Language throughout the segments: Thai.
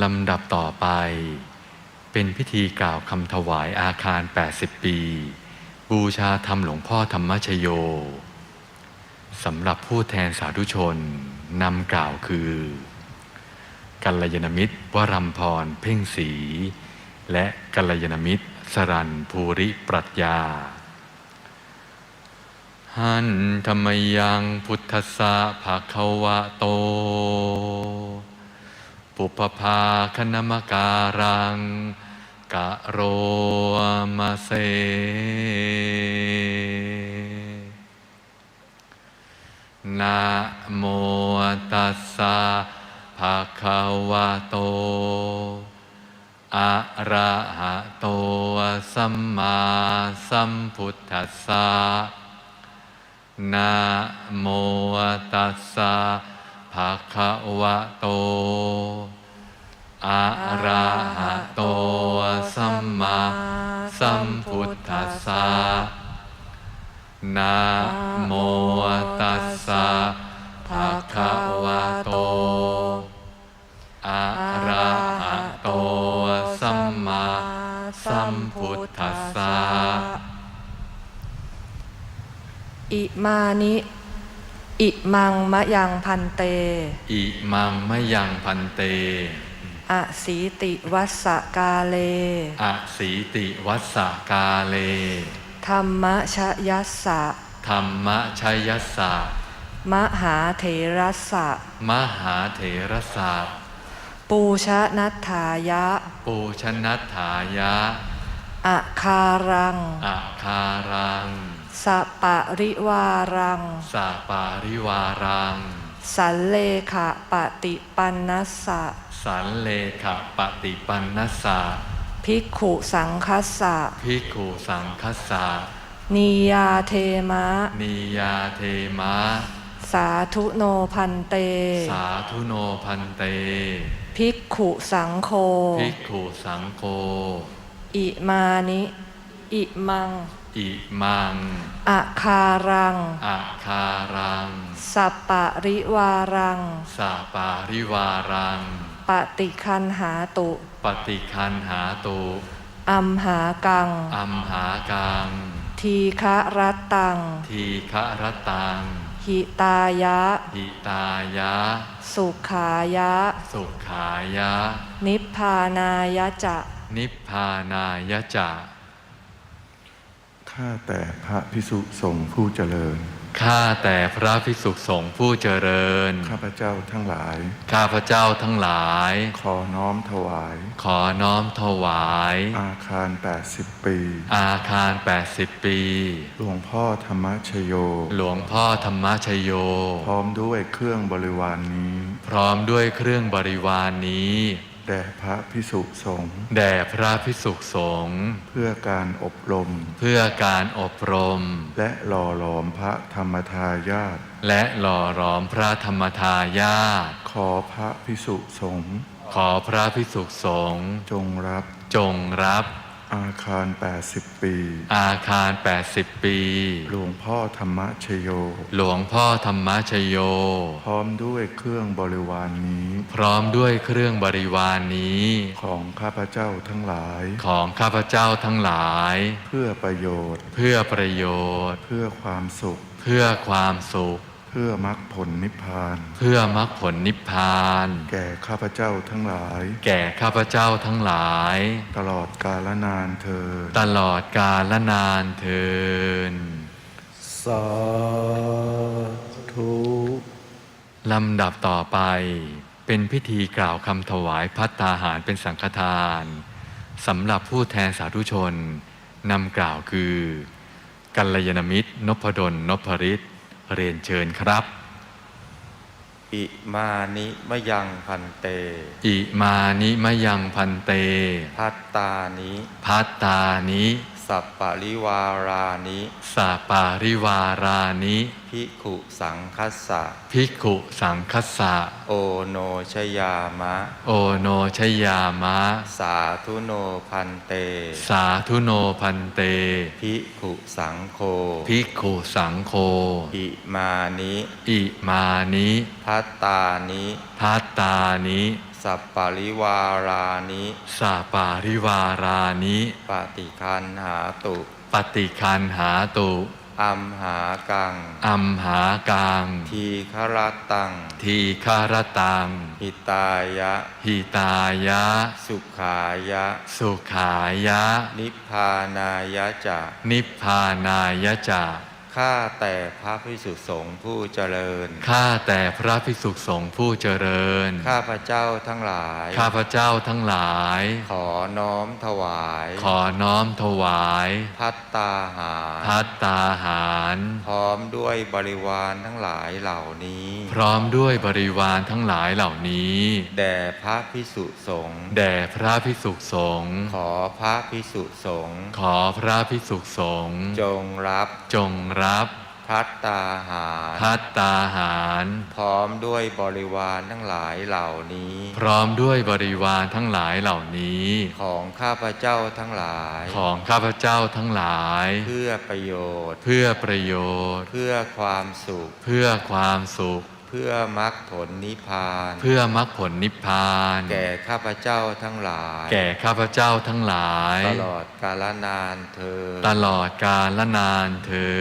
ลำดับต่อไป เป็นพิธีกล่าวคำถวายอาคาร 80 ปี บูชาธรรมหลวงพ่อธรรมชโยสำหรับผู้แทนสาธุชนนำกล่าวคือกัลยาณมิตร วรัมพรเพ่งศรีและกัลยาณมิตร สรันภูริปรัชญา หันธรรมยังพุทธสะภาควะโต ปุปภาคณมการัง กะโรมาเซ นะโมตัสสะภะคะวะโต อะระหะโตสัมมาสัมพุทธัสสะนะโมตัสสะภะคะวะโต อะระหะโตสัมมาสัมพุทธัสสะนะโมตัสสะภะคะวะโตอะระหะโตสัมมาสัมพุทธัสสะอิมานิอิมังมะยังพันเต อิมังมะยังพันเต อสีติวัสสกาเล อสีติวัสสกาเล ธรรมชยัสสะ ธรรมชยัสสะ มหาเถรัสสะ มหาเถรสะ ปูชนัฏฐายะ ปูชนัฏฐายะ อะคารัง อาคารังสะปะริวารัง สาปาริวารัง สันเลขะปฏิปันนัสสะสันเลขะปฏิปันนัสสะภิกขุสังคัสสะพิกขุสังคัสสะนียาเทมะ นิยาเทมะ สาธุโนพันเต สาธุโนพันเต ภิกขุสังโฆพิกขุสังโฆอิมานิ อิมัง อิมังอะคารังอาคารัง สัปปะริวารังสาปาริวารัง ปฏิคันหาตุปฏิคันหาตุอัมหากัง อัมหากัง ทีฆะรัตตัง ทีฆรตัง หิตายะ หิตายะ สุขายะ สุขายะ นิพพานายะจะ นิพพานายจะ ข้าแต่พระพิสุสงฆ์ผู้เจริญ ข้าแต่พระภิกษุสงฆ์ผู้เจริญ ข้าพเจ้าทั้งหลาย ข้าพเจ้าทั้งหลาย ขอน้อมถวาย ขอน้อมถวาย อาคาร 80 ปี อาคาร 80 ปี หลวงพ่อธรรมชโย หลวงพ่อธรรมชโย พร้อมด้วยเครื่องบริวารนนี้ พร้อมด้วยเครื่องบริวารนนี้ แด่พระพิสุสงฆ์แด่พระภิกษุสงฆ์เพื่อการอบรม เพื่อการอบรม และหล่อหลอมพระธรรมทายาทและหล่อหลอมพระธรรมทายาทขอพระพิสุสงฆ์ขอพระภิกษุสงฆ์จงรับจงรับ อาคาร 80 ปี อาคาร 80 ปี หลวงพ่อธรรมชโย หลวงพ่อธรรมชโย พร้อมด้วยเครื่องบริวารนนี้ พร้อมด้วยเครื่องบริวารนนี้ ของข้าพเจ้าทั้งหลาย ของข้าพเจ้าทั้งหลาย เพื่อประโยชน์ เพื่อประโยชน์ เพื่อความสุข เพื่อความสุขเพื่อมรรคผลนิพพาน เพื่อมรรคผลนิพพาน แก่ข้าพเจ้าทั้งหลาย แก่ข้าพเจ้าทั้งหลาย ตลอดกาลนานเธอญตลอดกาลนานเทินสาธุลำดับต่อไป เป็นพิธีกล่าวคำถวายพัตตาหารเป็นสังฆทานสำหรับผู้แทนสาธุชนนำกล่าวคือ กัลยาณมิตรนพดลนพฤทธิ์ เรียนเชิญครับ อิมานิมะยังพันเต อิมานิมะยังพันเต พัตตานิ พัตตานิ สัปปะริวารานิสาปาริวารานิพิขุสังคัสสะภิกขุสังคัสสะโอโนชยามะ โอโนชยามะ สาธุโนพันเต สาธุโนพันเตพิขุสังโฆภิกขุสังโฆอิมานิอิมานิพัตตานิพัตตานิ สสัพปาริวารานิสาปาริวารานิปฏิคันหาตุปฏิคันหาตุอัมหากังอัมหากังทีครตัง ทีคารตัง หิตายะ หิตายะ สุขายะ สุขายะ นิพพานายะจะนิพพานายะจะ ข้าแต่พระพิสุสงฆ์ผู้เจริญ ข้าแต่พระภิกษุสงฆ์ผู้เจริญ ข้าพระเจ้าทั้งหลาย ข้าพระเจ้าทั้งหลาย ขอน้อมถวาย ขอน้อมถวาย พัตตาหาร พัตตาหาร พร้อมด้วยบริวารทั้งหลายเหล่านี้ พร้อมด้วยบริวารทั้งหลายเหล่านี้ แด่พระพิสุสงฆ์แด่พระภิกษุสงฆ์ขอพระพิสุสงฆ์ขอพระภิกษุสงฆ์จงรับจงรับพัตตาหารพัตตาหาร พร้อมด้วยบริวารทั้งหลายเหล่านี้ พร้อมด้วยบริวารทั้งหลายเหล่านี้ ของข้าพระเจ้าทั้งหลาย ของข้าพเจ้าทั้งหลาย เพื่อประโยชน์ เพื่อประโยชน์ เพื่อความสุข เพื่อความสุขเพื่อมรรคผลนิพพาน เพื่อมรรคผลนิพพาน แก่ข้าพเจ้าทั้งหลาย แก่ข้าพเจ้าทั้งหลาย ตลอดกาลนานเธอญตลอดกาลละนานเทิ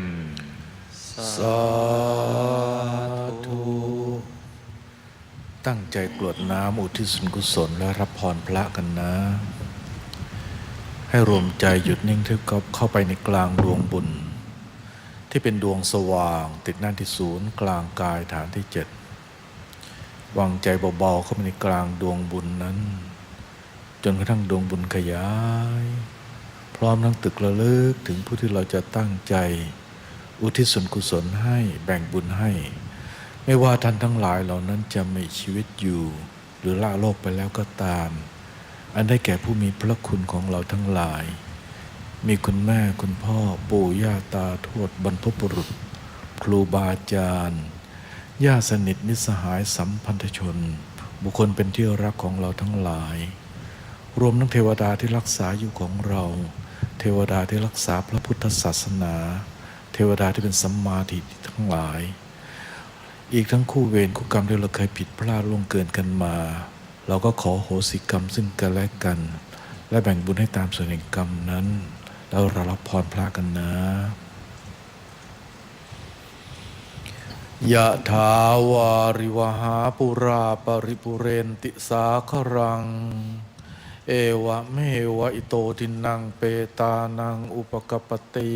นสาธุตั้งใจกรวดน้ำอุทิศส่วนกุศลและรับพรพระกันนะ ให้รวมใจหยุดนิ่งทึกกับเข้าไปในกลางดวงบุญ ที่เป็นดวงสว่าง ติดหน้าที่ศูนย์กลางกายฐานที่เจ็ดวางใจเบาๆเข้าไปในกลางดวงบุญนั้น จนกระทั่งดวงบุญขยาย พร้อมทั้งตึกระลึกถึงผู้ที่เราจะตั้งใจ อุทิศส่วนกุศลให้แบ่งบุญให้ ไม่ว่าท่านทั้งหลายเหล่านั้นจะมีชีวิตอยู่ หรือละโลกไปแล้วก็ตาม อันได้แก่ผู้มีพระคุณของเราทั้งหลาย มีคุณแม่คุณพ่อปู่ย่าตาทวดบรรพบุรุษ ครูบาอาจารย์ญาติสนิทมิสหายสัมพันธชน บุคคลเป็นที่รักของเราทั้งหลาย รวมทั้งเทวดาที่รักษาอยู่ของเรา เทวดาที่รักษาพระพุทธศาสนา เทวดาที่เป็นสัมมาทิฏฐิทั้งหลาย อีกทั้งคู่เวรคู่กรรมที่เราเคยผิดพลาดล่วงเกินกันมา เราก็ขอโหสิกรรมซึ่งกันและกัน และแบ่งบุญให้ตามส่วนแห่งกรรมนั้น แล้วเรารับพรพระกันนะยะถาวาริวหาปุราปริปุเรนติสาครัง เอวะเมวะอิโตทินังเปตานังอุปกปปติ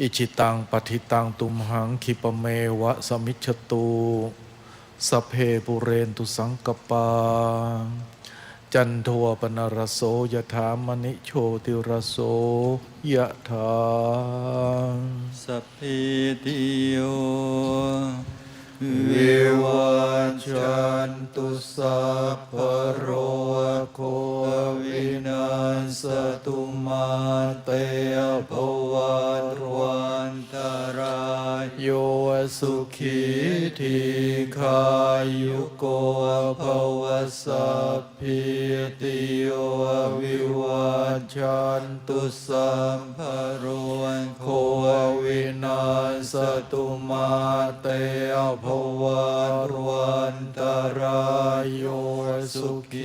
อิชิตังปฏิตังตุมหังคิปเมวะสมิจฉตุสเพปุเรนตุสังกปา จันโทปนรโสยถามณิโชติรโสยะถาสัพพิติโยวิวัชชันตุสัพพโรโควินาศตุมาเตภวัตวันตรายโยสุขีที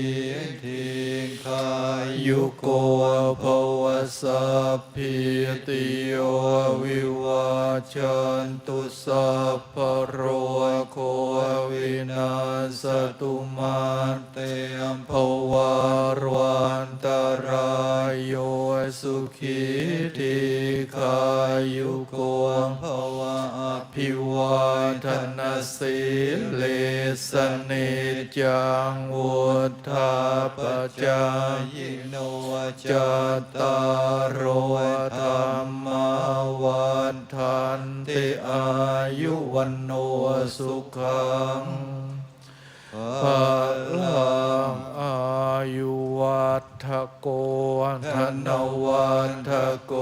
สุขีทีขายุโกภวสัพพิติโยวิวัชชันตุสัพพโรโควินาศตุมาเตมภวัตวันตรายโยสุขีทีขายุโกภวะอภิวาทนาสิล สเนจังวุธาปจายโนจตารโธรรมวันทันติอายุวันโนสุขังพลังอายุ วัฒโกธนวันทโก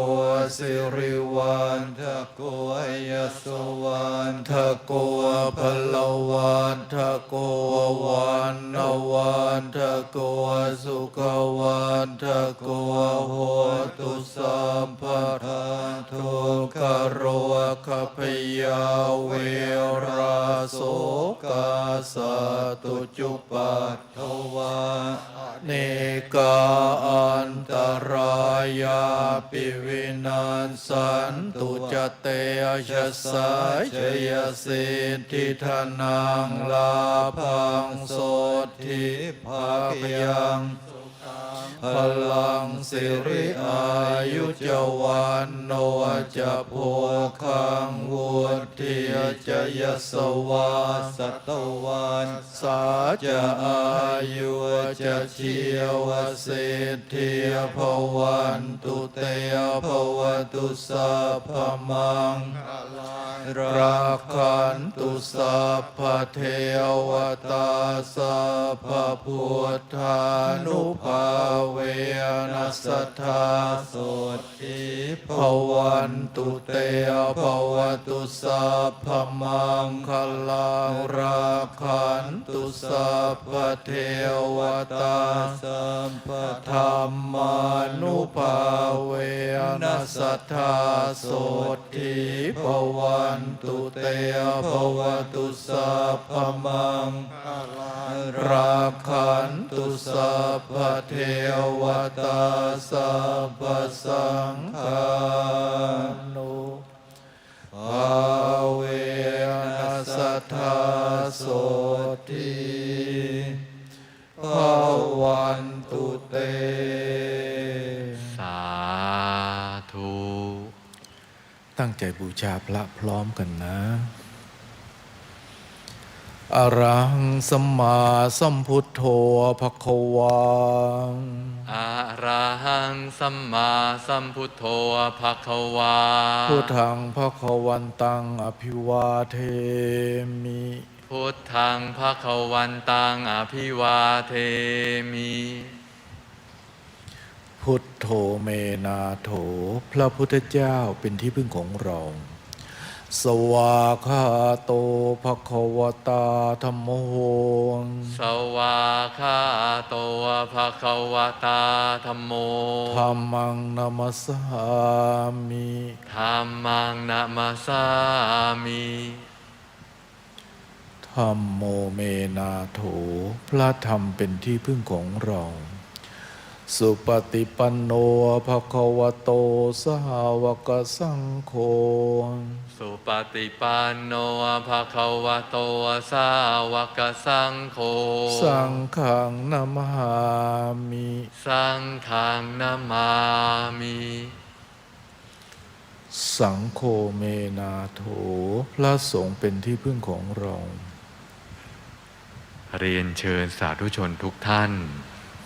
สิริวันทโกยสวันทโกพลวันทโกวันนวันทโกสุขวันทโกโหตุสัมปทาทุกขโรคพยาเวราโสกาสตุจุปัตถวา เนกาอันตรายาปิวินันสันตุจเตชะสายชยสิทธิธนังลาพังโสธิภาพยัง พลังสิริอายุจวันโนจะโพคังวุฒิจะยสวาสตวันสาจะอายุจะเชียวสิทธิภวันตุเตภวตุสัพพมังรักขันตุสัพพเทวตาสัพพพุทธานุภาเวนัสธาโสติภวันตุเตภวตุสัพพมังคลังรักขันตุสัพพเทวตาสัมปธรรมานุภาเวนัสธาโสติภวันตุเตภวตุสัพพมัง รักขันตุสัพพเทวตาสัพพสังฆานุภาเวนัสสทธาโสติภวันตุเต สาธุ ตั้งใจบูชาพระพร้อมกันนะ อรังสัมมาสัมพุทโธภควาอะระหังสัมมาสัมพุทโธภะคะวาพุทธังภควันตังอภิวาเทมิพุทธังภะคะวันตังอภิวาเทมิพุทโธเมนาโถ พระพุทธเจ้าเป็นที่พึ่งของเรา สวาคาโตภควตาธรรมโหสวาคาโตภะคะวตาธัมโมธรรมังนามัสสามิธัมมังนะมาสามิธรรมโมเมนาโถพระธรรมเป็นที่พึ่งของเรา สุปฏิปันโนภควโตสหาวกสังโฆ สุปฏิปันโนภะคะวะโตสาวกสังโฆ สังฆังนามามิ สังฆังนามามิ สังโฆเมนาโถ พระสงฆ์เป็นที่พึ่งของเรา เรียนเชิญสาธุชนทุกท่าน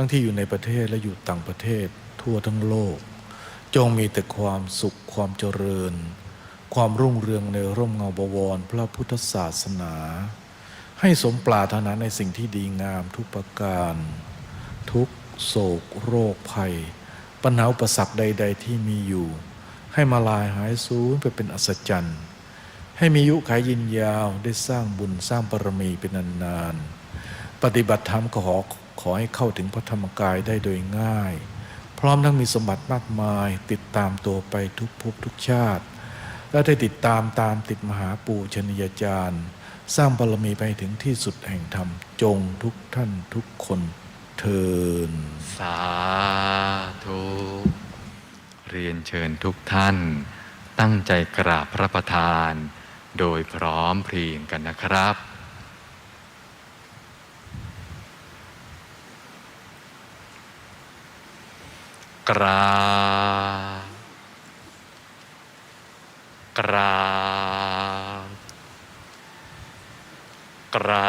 ทั้งที่อยู่ในประเทศและอยู่ต่างประเทศทั่วทั้งโลก จงมีแต่ความสุขความเจริญ ความรุ่งเรืองในร่มเงาบวรพระพุทธศาสนา ให้สมปรารถนาในสิ่งที่ดีงามทุกประการ ทุกโศกโรคภัย ปัญหาอุปสรรคใด ๆ ที่มีอยู่ ให้มาลายหายสูญไปเป็นอัศจรรย์ ให้มียุขายยินยาวได้สร้างบุญสร้างบารมีเป็นนานๆปฏิบัติธรรมก็ขอ อให้เข้าถึงพระธรรมกายได้โดยง่าย พร้อมทั้งมีสมบัติมากมาย ติดตามตัวไปทุกภพทุกชาติ และได้ติดตามตามติดมหาปู่ชนียาจารย์ สร้างบารมีไปถึงที่สุดแห่งธรรมจงทุกท่านทุกคนเทินสาธุเรียนเชิญทุกท่าน ตั้งใจกราบพระประธาน โดยพร้อมเพรียงกันนะครับ กราบกราบกรา